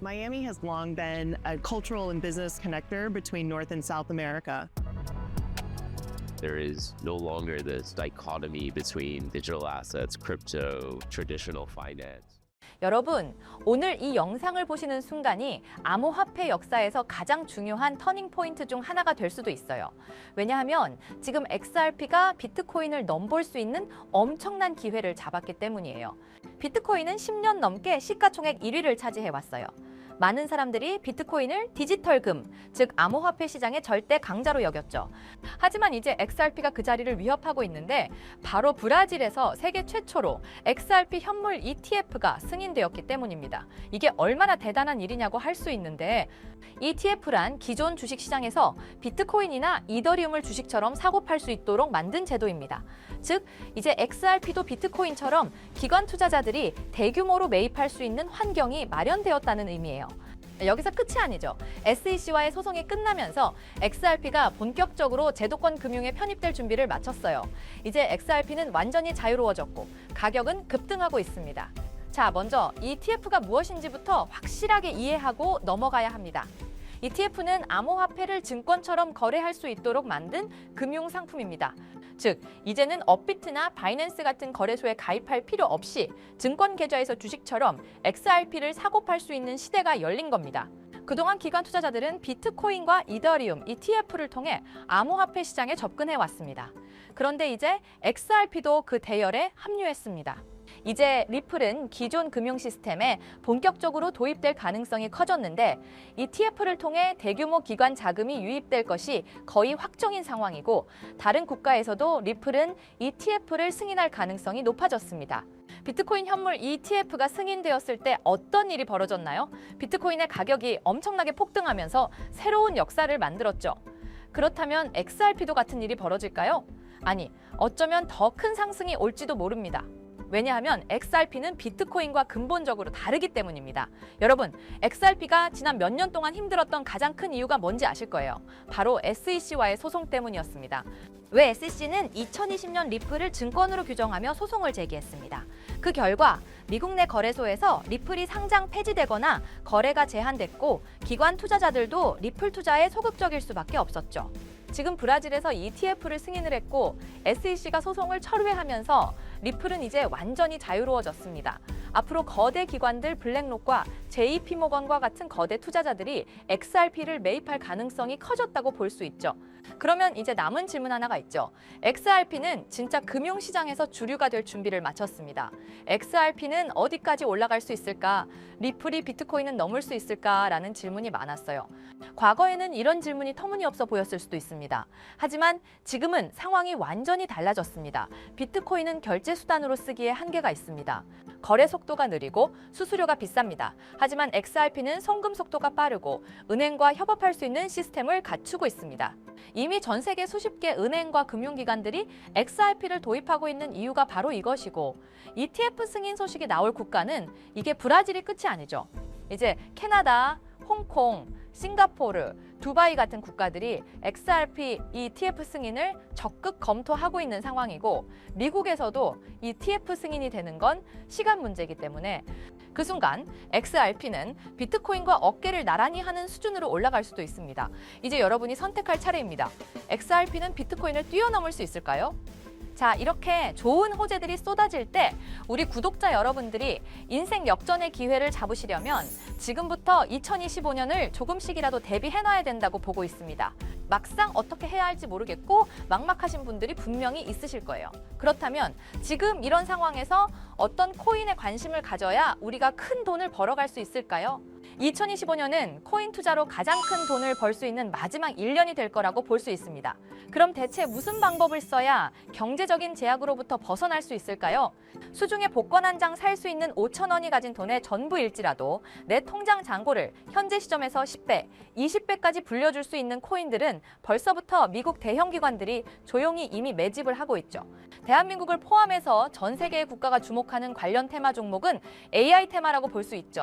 Miami has long been a cultural and business connector between North and South America. There is no longer this dichotomy between digital assets, crypto, traditional finance. 여러분, 오늘 이 영상을 보시는 순간이 암호화폐 역사에서 가장 중요한 터닝 포인트 중 하나가 될 수도 있어요. 왜냐하면 지금 XRP가 비트코인을 넘볼 수 있는 엄청난 기회를 잡았기 때문이에요. 비트코인은 10년 넘게 시가총액 1위를 차지해 왔어요. 많은 사람들이 비트코인을 디지털금, 즉 암호화폐 시장의 절대 강자로 여겼죠. 하지만 이제 XRP가 그 자리를 위협하고 있는데 바로 브라질에서 세계 최초로 XRP 현물 ETF가 승인되었기 때문입니다. 이게 얼마나 대단한 일이냐고 할 수 있는데 ETF란 기존 주식 시장에서 비트코인이나 이더리움을 주식처럼 사고 팔 수 있도록 만든 제도입니다. 즉 이제 XRP도 비트코인처럼 기관 투자자들이 대규모로 매입할 수 있는 환경이 마련되었다는 의미예요. 여기서 끝이 아니죠. SEC와의 소송이 끝나면서 XRP가 본격적으로 제도권 금융에 편입될 준비를 마쳤어요. 이제 XRP는 완전히 자유로워졌고 가격은 급등하고 있습니다. 자, 먼저 ETF가 무엇인지부터 확실하게 이해하고 넘어가야 합니다. ETF는 암호화폐를 증권처럼 거래할 수 있도록 만든 금융 상품입니다. 즉, 이제는 업비트나 바이낸스 같은 거래소에 가입할 필요 없이 증권 계좌에서 주식처럼 XRP를 사고 팔 수 있는 시대가 열린 겁니다. 그동안 기관 투자자들은 비트코인과 이더리움, ETF를 통해 암호화폐 시장에 접근해 왔습니다. 그런데 이제 XRP도 그 대열에 합류했습니다. 이제 리플은 기존 금융 시스템에 본격적으로 도입될 가능성이 커졌는데 ETF를 통해 대규모 기관 자금이 유입될 것이 거의 확정인 상황이고 다른 국가에서도 리플은 ETF를 승인할 가능성이 높아졌습니다. 비트코인 현물 ETF가 승인되었을 때 어떤 일이 벌어졌나요? 비트코인의 가격이 엄청나게 폭등하면서 새로운 역사를 만들었죠. 그렇다면 XRP도 같은 일이 벌어질까요? 아니, 어쩌면 더 큰 상승이 올지도 모릅니다. 왜냐하면 XRP는 비트코인과 근본적으로 다르기 때문입니다. 여러분, XRP가 지난 몇 년 동안 힘들었던 가장 큰 이유가 뭔지 아실 거예요. 바로 SEC와의 소송 때문이었습니다. 왜 SEC는 2020년 리플을 증권으로 규정하며 소송을 제기했습니다. 그 결과 미국 내 거래소에서 리플이 상장 폐지되거나 거래가 제한됐고 기관 투자자들도 리플 투자에 소극적일 수밖에 없었죠. 지금 브라질에서 ETF를 승인을 했고 SEC가 소송을 철회하면서 리플은 이제 완전히 자유로워졌습니다. 앞으로 거대 기관들 블랙록과 JP모건과 같은 거대 투자자들이 XRP를 매입할 가능성이 커졌다고 볼 수 있죠. 그러면 이제 남은 질문 하나가 있죠. XRP는 진짜 금융시장에서 주류가 될 준비를 마쳤습니다. XRP는 어디까지 올라갈 수 있을까? 리플이 비트코인은 넘을 수 있을까? 라는 질문이 많았어요. 과거에는 이런 질문이 터무니없어 보였을 수도 있습니다. 하지만 지금은 상황이 완전히 달라졌습니다. 비트코인은 결제 수단으로 쓰기에 한계가 있습니다. 거래 속도가 느리고 수수료가 비쌉니다. 하지만 XRP는 송금 속도가 빠르고 은행과 협업할 수 있는 시스템을 갖추고 있습니다. 이미 전 세계 수십 개 은행과 금융기관들이 XRP를 도입하고 있는 이유가 바로 이것이고 ETF 승인 소식이 나올 국가는 이게 브라질이 끝이 아니죠. 이제 캐나다, 홍콩, 싱가포르, 두바이 같은 국가들이 XRP ETF 승인을 적극 검토하고 있는 상황이고 미국에서도 ETF 승인이 되는 건 시간 문제이기 때문에 그 순간 XRP는 비트코인과 어깨를 나란히 하는 수준으로 올라갈 수도 있습니다. 이제 여러분이 선택할 차례입니다. XRP는 비트코인을 뛰어넘을 수 있을까요? 자, 이렇게 좋은 호재들이 쏟아질 때 우리 구독자 여러분들이 인생 역전의 기회를 잡으시려면 지금부터 2025년을 조금씩이라도 대비해 놔야 된다고 보고 있습니다. 막상 어떻게 해야 할지 모르겠고 막막하신 분들이 분명히 있으실 거예요. 그렇다면 지금 이런 상황에서 어떤 코인에 관심을 가져야 우리가 큰 돈을 벌어갈 수 있을까요? 2025년은 코인 투자로 가장 큰 돈을 벌 수 있는 마지막 1년이 될 거라고 볼 수 있습니다. 그럼 대체 무슨 방법을 써야 경제적인 제약으로부터 벗어날 수 있을까요? 수중에 복권 한 장 살 수 있는 5천 원이 가진 돈의 전부일지라도 내 통장 잔고를 현재 시점에서 10배, 20배까지 불려줄 수 있는 코인들은 벌써부터 미국 대형 기관들이 조용히 이미 매집을 하고 있죠. 대한민국을 포함해서 전 세계의 국가가 주목하는 관련 테마 종목은 AI 테마라고 볼 수 있죠.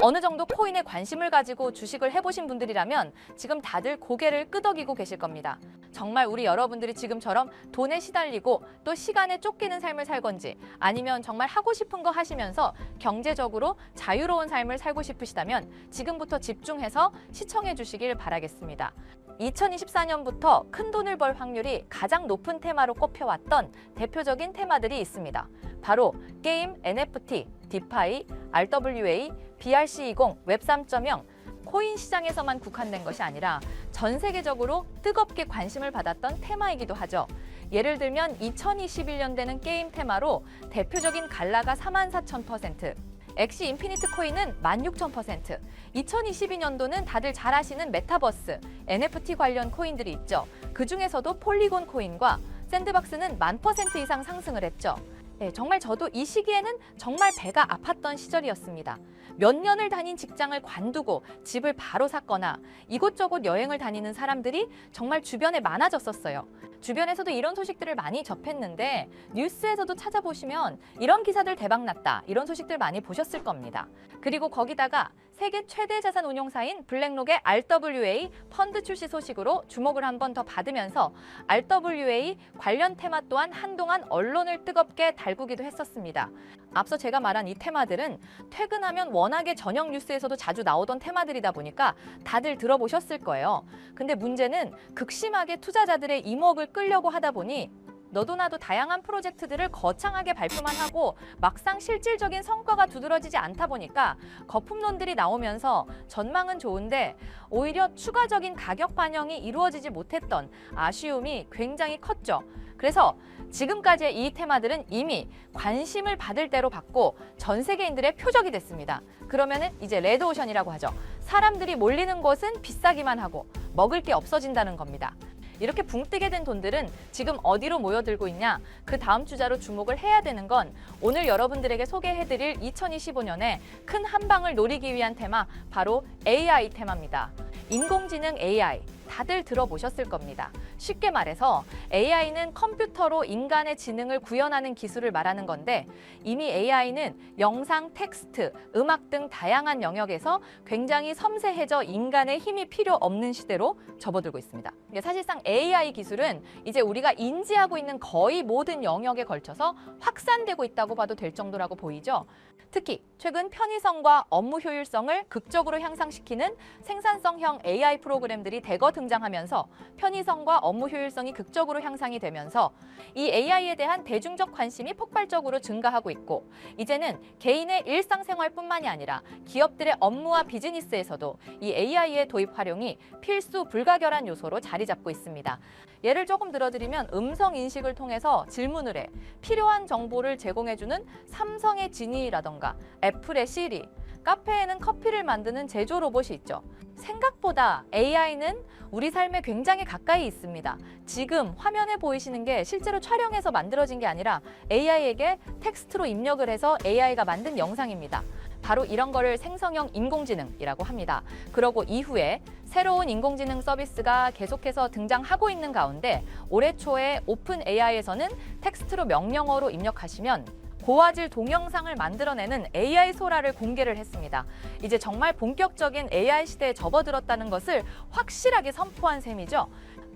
어느 정도 코인 비트코인에 관심을 가지고 주식을 해보신 분들이라면 지금 다들 고개를 끄덕이고 계실 겁니다. 정말 우리 여러분들이 지금처럼 돈에 시달리고 또 시간에 쫓기는 삶을 살 건지 아니면 정말 하고 싶은 거 하시면서 경제적으로 자유로운 삶을 살고 싶으시다면 지금부터 집중해서 시청해 주시길 바라겠습니다. 2024년부터 큰 돈을 벌 확률이 가장 높은 테마로 꼽혀왔던 대표적인 테마들이 있습니다. 바로 게임, NFT, 디파이, RWA, BRC20, 웹 3.0, 코인 시장에서만 국한된 것이 아니라 전 세계적으로 뜨겁게 관심을 받았던 테마이기도 하죠. 예를 들면 2021년대는 게임 테마로 대표적인 갈라가 44,000%, 엑시 인피니트 코인은 16,000%, 2022년도는 다들 잘 아시는 메타버스, NFT 관련 코인들이 있죠. 그 중에서도 폴리곤 코인과 샌드박스는 만 퍼센트 이상 상승을 했죠. 네, 정말 저도 이 시기에는 정말 배가 아팠던 시절이었습니다. 몇 년을 다닌 직장을 관두고 집을 바로 샀거나 이곳저곳 여행을 다니는 사람들이 정말 주변에 많아졌었어요. 주변에서도 이런 소식들을 많이 접했는데 뉴스에서도 찾아보시면 이런 기사들 대박 났다 이런 소식들 많이 보셨을 겁니다. 그리고 거기다가 세계 최대 자산 운용사인 블랙록의 RWA 펀드 출시 소식으로 주목을 한 번 더 받으면서 RWA 관련 테마 또한 한동안 언론을 뜨겁게 달구기도 했었습니다. 앞서 제가 말한 이 테마들은 퇴근하면 워낙에 저녁 뉴스에서도 자주 나오던 테마들이다 보니까 다들 들어보셨을 거예요. 근데 문제는 극심하게 투자자들의 이목을 끌려고 하다 보니 너도 나도 다양한 프로젝트들을 거창하게 발표만 하고 막상 실질적인 성과가 두드러지지 않다 보니까 거품론들이 나오면서 전망은 좋은데 오히려 추가적인 가격 반영이 이루어지지 못했던 아쉬움이 굉장히 컸죠. 그래서 지금까지의 이 테마들은 이미 관심을 받을 대로 받고 전 세계인들의 표적이 됐습니다. 그러면은 이제 레드오션이라고 하죠. 사람들이 몰리는 곳은 비싸기만 하고 먹을 게 없어진다는 겁니다. 이렇게 붕 뜨게 된 돈들은 지금 어디로 모여들고 있냐? 그 다음 주자로 주목을 해야 되는 건 오늘 여러분들에게 소개해드릴 2025년에 큰 한방을 노리기 위한 테마 바로 AI 테마입니다. 인공지능 AI 다들 들어보셨을 겁니다. 쉽게 말해서 AI는 컴퓨터로 인간의 지능을 구현하는 기술을 말하는 건데 이미 AI는 영상, 텍스트, 음악 등 다양한 영역에서 굉장히 섬세해져 인간의 힘이 필요 없는 시대로 접어들고 있습니다. 사실상 AI 기술은 이제 우리가 인지하고 있는 거의 모든 영역에 걸쳐서 확산되고 있다고 봐도 될 정도라고 보이죠. 특히 최근 편의성과 업무 효율성을 극적으로 향상시키는 생산성형 AI 프로그램들이 대거 등장하면서 편의성과 업무 효율성이 극적으로 향상이 되면서 이 AI에 대한 대중적 관심이 폭발적으로 증가하고 있고 이제는 개인의 일상생활뿐만이 아니라 기업들의 업무와 비즈니스에서도 이 AI의 도입 활용이 필수 불가결한 요소로 자리 잡고 있습니다. 예를 조금 들어드리면 음성 인식을 통해서 질문을 해 필요한 정보를 제공해주는 삼성의 지니라던가 애플의 시리, 카페에는 커피를 만드는 제조 로봇이 있죠. 생각보다 AI는 우리 삶에 굉장히 가까이 있습니다. 지금 화면에 보이시는 게 실제로 촬영해서 만들어진 게 아니라 AI에게 텍스트로 입력을 해서 AI가 만든 영상입니다. 바로 이런 거를 생성형 인공지능이라고 합니다. 그러고 이후에 새로운 인공지능 서비스가 계속해서 등장하고 있는 가운데 올해 초에 오픈 AI에서는 텍스트로 명령어로 입력하시면 고화질 동영상을 만들어내는 AI 소라를 공개를 했습니다. 이제 정말 본격적인 AI 시대에 접어들었다는 것을 확실하게 선포한 셈이죠.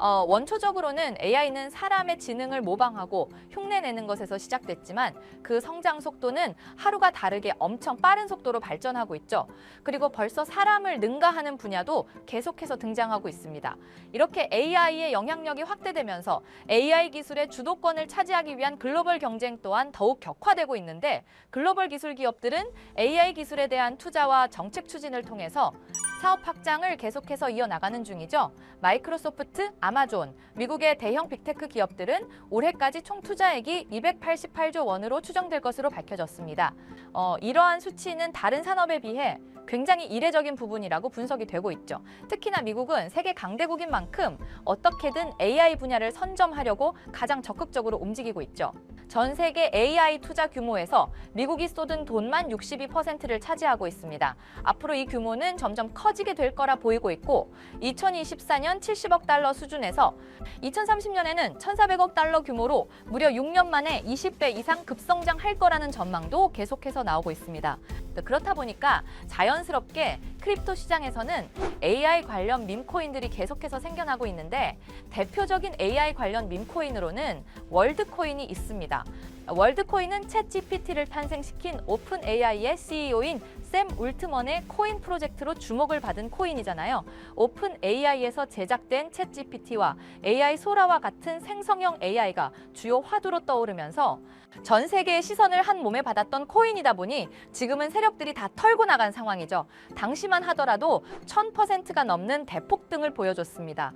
어, 원초적으로는 AI는 사람의 지능을 모방하고 흉내내는 것에서 시작됐지만 그 성장 속도는 하루가 다르게 엄청 빠른 속도로 발전하고 있죠. 그리고 벌써 사람을 능가하는 분야도 계속해서 등장하고 있습니다. 이렇게 AI의 영향력이 확대되면서 AI 기술의 주도권을 차지하기 위한 글로벌 경쟁 또한 더욱 격화되고 있는데 글로벌 기술 기업들은 AI 기술에 대한 투자와 정책 추진을 통해서 사업 확장을 계속해서 이어나가는 중이죠. 마이크로소프트, 아마존, 미국의 대형 빅테크 기업들은 올해까지 총 투자액이 288조 원으로 추정될 것으로 밝혀졌습니다. 어, 이러한 수치는 다른 산업에 비해 굉장히 이례적인 부분이라고 분석이 되고 있죠. 특히나 미국은 세계 강대국인 만큼 어떻게든 AI 분야를 선점하려고 가장 적극적으로 움직이고 있죠. 전 세계 AI 투자 규모에서 미국이 쏟은 돈만 62%를 차지하고 있습니다. 앞으로 이 규모는 점점 커 지게 될 거라 보이고 있고 2024년 70억 달러 수준에서 2030년에는 1,400억 달러 규모로 무려 6년 만에 20배 이상 급성장할 거라는 전망도 계속해서 나오고 있습니다. 그렇다 보니까 자연 자연스럽게 크립토 시장에서는 AI 관련 밈코인들이 계속해서 생겨나고 있는데 대표적인 AI 관련 밈코인으로는 월드코인이 있습니다. 월드코인은 챗 GPT를 탄생시킨 오픈 AI의 CEO인 샘 울트먼의 코인 프로젝트로 주목을 받은 코인이잖아요. 오픈 AI에서 제작된 챗 GPT와 AI 소라와 같은 생성형 AI가 주요 화두로 떠오르면서 전 세계의 시선을 한 몸에 받았던 코인이다 보니 지금은 세력들이 다 털고 나간 상황이죠. 당시만 하더라도 1000%가 넘는 대폭등을 보여줬습니다.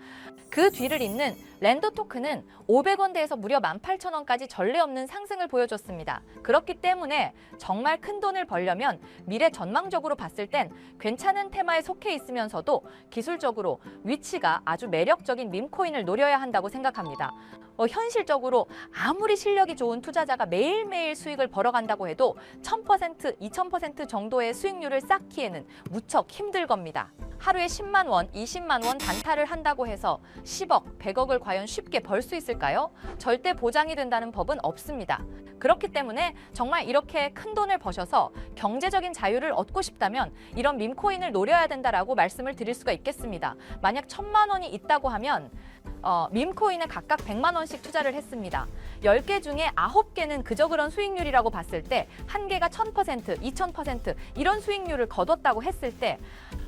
그 뒤를 잇는 랜더 토큰은 500원대에서 무려 18,000원까지 전례 없는 상승을 보여줬습니다. 그렇기 때문에 정말 큰 돈을 벌려면 미래 전망적으로 봤을 땐 괜찮은 테마에 속해 있으면서도 기술적으로 위치가 아주 매력적인 밈코인을 노려야 한다고 생각합니다. 어, 현실적으로 아무리 실력이 좋은 투자자가 매일매일 수익을 벌어간다고 해도 1000%, 2000% 정도의 수익률을 쌓기에는 무척 힘들 겁니다. 하루에 10만 원, 20만 원 단타를 한다고 해서 10억, 100억을 과연 쉽게 벌 수 있을까요? 절대 보장이 된다는 법은 없습니다. 그렇기 때문에 정말 이렇게 큰 돈을 버셔서 경제적인 자유를 얻고 싶다면 이런 밈코인을 노려야 된다라고 말씀을 드릴 수가 있겠습니다. 만약 천만 원이 있다고 하면 어, 밈코인에 각각 100만 원씩 투자를 했습니다. 10개 중에 9개는 그저 그런 수익률이라고 봤을 때 한 개가 1000%, 2000% 이런 수익률을 거뒀다고 했을 때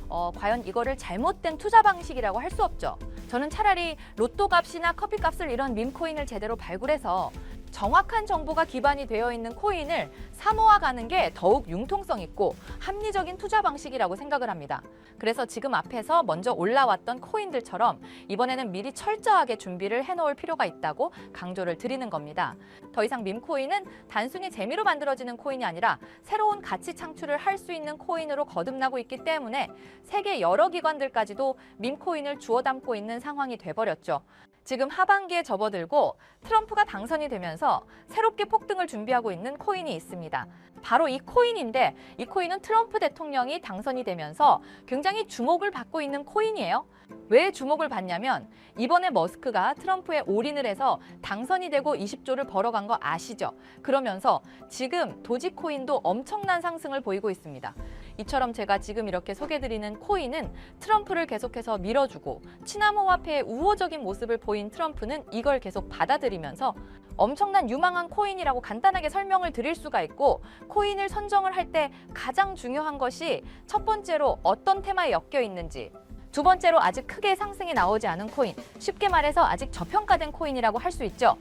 어, 과연 이거를 잘못된 투자 방식이라고 할 수 없죠. 저는 차라리 로또 값이나 커피 값을 이런 밈코인을 제대로 발굴해서 정확한 정보가 기반이 되어 있는 코인을 사모아 가는 게 더욱 융통성 있고 합리적인 투자 방식이라고 생각을 합니다. 그래서 지금 앞에서 먼저 올라왔던 코인들처럼 이번에는 미리 철저하게 준비를 해놓을 필요가 있다고 강조를 드리는 겁니다. 더 이상 밈코인은 단순히 재미로 만들어지는 코인이 아니라 새로운 가치 창출을 할 수 있는 코인으로 거듭나고 있기 때문에 세계 여러 기관들까지도 밈코인을 주워 담고 있는 상황이 돼버렸죠. 지금 하반기에 접어들고 트럼프가 당선이 되면서 새롭게 폭등을 준비하고 있는 코인이 있습니다. 바로 이 코인인데 이 코인은 트럼프 대통령이 당선이 되면서 굉장히 주목을 받고 있는 코인이에요. 왜 주목을 받냐면 이번에 머스크가 트럼프에 올인을 해서 당선이 되고 20조를 벌어간 거 아시죠? 그러면서 지금 도지코인도 엄청난 상승을 보이고 있습니다. 이처럼 제가 지금 이렇게 소개드리는 코인은 트럼프를 계속해서 밀어주고 친암호 화폐의 우호적인 모습을 보인 트럼프는 이걸 계속 받아들이면서 엄청난 유망한 코인이라고 간단하게 설명을 드릴 수가 있고 코인을 선정을 할 때 가장 중요한 것이 첫 번째로 어떤 테마에 엮여 있는지 두 번째로 아직 크게 상승이 나오지 않은 코인 쉽게 말해서 아직 저평가된 코인이라고 할 수 있죠.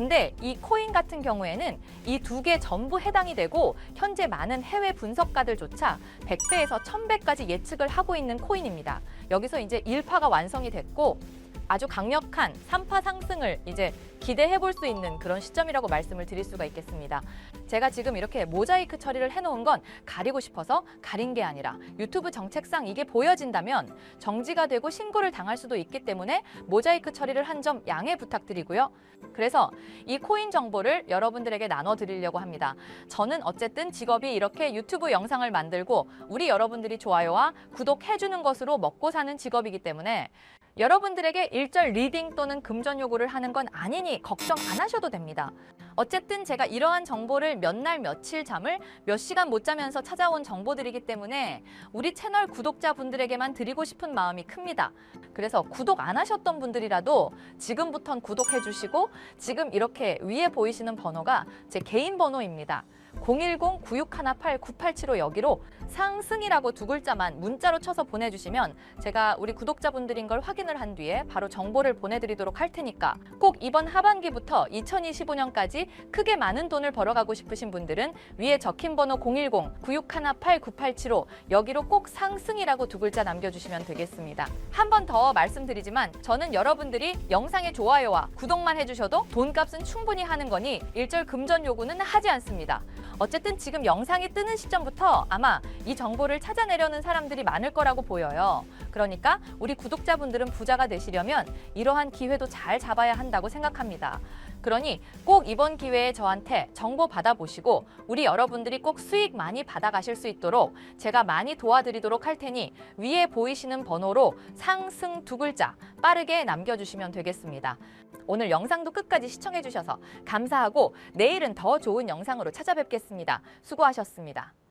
근데 이 코인 같은 경우에는 이 두 개 전부 해당이 되고 현재 많은 해외 분석가들조차 100배에서 1000배까지 예측을 하고 있는 코인입니다. 여기서 이제 1파가 완성이 됐고 아주 강력한 3파 상승을 이제 기대해 볼 수 있는 그런 시점이라고 말씀을 드릴 수가 있겠습니다. 제가 지금 이렇게 모자이크 처리를 해놓은 건 가리고 싶어서 가린 게 아니라 유튜브 정책상 이게 보여진다면 정지가 되고 신고를 당할 수도 있기 때문에 모자이크 처리를 한 점 양해 부탁드리고요. 그래서 이 코인 정보를 여러분들에게 나눠드리려고 합니다. 저는 어쨌든 직업이 이렇게 유튜브 영상을 만들고 우리 여러분들이 좋아요와 구독해주는 것으로 먹고 사는 직업이기 때문에 여러분들에게 일절 리딩 또는 금전 요구를 하는 건 아니니 걱정 안 하셔도 됩니다. 어쨌든 제가 이러한 정보를 몇 날 며칠 잠을 몇 시간 못 자면서 찾아온 정보들이기 때문에 우리 채널 구독자분들에게만 드리고 싶은 마음이 큽니다. 그래서 구독 안 하셨던 분들이라도 지금부턴 구독해 주시고 지금 이렇게 위에 보이시는 번호가 제 개인 번호입니다. 010-9618-9875 여기로 상승이라고 두 글자만 문자로 쳐서 보내주시면 제가 우리 구독자분들인 걸 확인을 한 뒤에 바로 정보를 보내드리도록 할 테니까 꼭 이번 하반기부터 2025년까지 크게 많은 돈을 벌어가고 싶으신 분들은 위에 적힌 번호 010-9618-9875 여기로 꼭 상승이라고 두 글자 남겨주시면 되겠습니다. 한 번 더 말씀드리지만 저는 여러분들이 영상의 좋아요와 구독만 해주셔도 돈값은 충분히 하는 거니 일절 금전 요구는 하지 않습니다. 어쨌든 지금 영상이 뜨는 시점부터 아마 이 정보를 찾아내려는 사람들이 많을 거라고 보여요. 그러니까 우리 구독자분들은 부자가 되시려면 이러한 기회도 잘 잡아야 한다고 생각합니다. 그러니 꼭 이번 기회에 저한테 정보 받아보시고 우리 여러분들이 꼭 수익 많이 받아가실 수 있도록 제가 많이 도와드리도록 할 테니 위에 보이시는 번호로 상승 두 글자 빠르게 남겨주시면 되겠습니다. 오늘 영상도 끝까지 시청해주셔서 감사하고 내일은 더 좋은 영상으로 찾아뵙겠습니다. 수고하셨습니다.